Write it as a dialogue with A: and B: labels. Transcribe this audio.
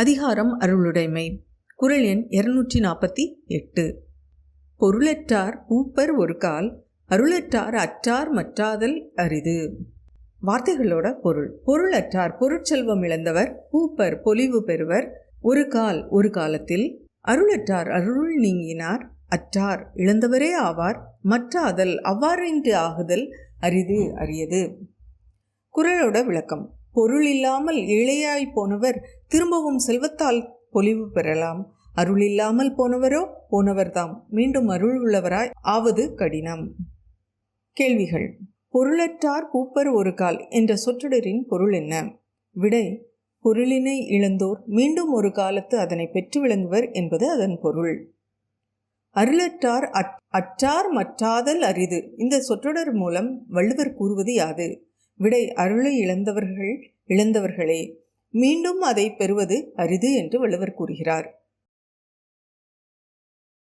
A: அதிகாரம் அருளுடைமை. குரல் எண் இருநூற்றி நாற்பத்தி எட்டு. பொருளற்றார் பூப்பர் ஒரு கால் அருளற்றார் அற்றார் மற்றாதல் அரிது. வார்த்தைகளோட பொருள். பொருளற்றார் பொருட்செல்வம் இழந்தவர் பூப்பர் பொலிவு பெறுவர். ஒரு கால் ஒரு காலத்தில் அருளற்றார் அருள் நீங்கினார் அற்றார் இழந்தவரே ஆவார் மற்றாதல் அவ்வாறின்றி ஆகுதல் அரிது அரியது. குரலோட விளக்கம். பொருள் இல்லாமல் ஏழையாய் போனவர் திரும்பவும் செல்வத்தால் பொலிவு பெறலாம். அருள் இல்லாமல் போனவரோ போனவர்தாம். மீண்டும் அருள் உள்ளவராய் ஆவது கடினம். கேள்விகள். பொருளற்றார் பூப்பர் ஒரு கால் என்ற சொற்றொடரின் பொருள் என்ன? விடை. பொருளினை இழந்தோர் மீண்டும் ஒரு காலத்து அதனை பெற்று விளங்குவர் என்பது அதன் பொருள். அருளற்றார் அற்றார் மற்றாதல் அரிது. இந்த சொற்றொடர் மூலம் வள்ளுவர் கூறுவது யாது? விடை அருளை இழந்தவர்கள் இழந்தவர்களே மீண்டும் அதை பெறுவது அரிது என்று வள்ளுவர் கூறுகிறார்.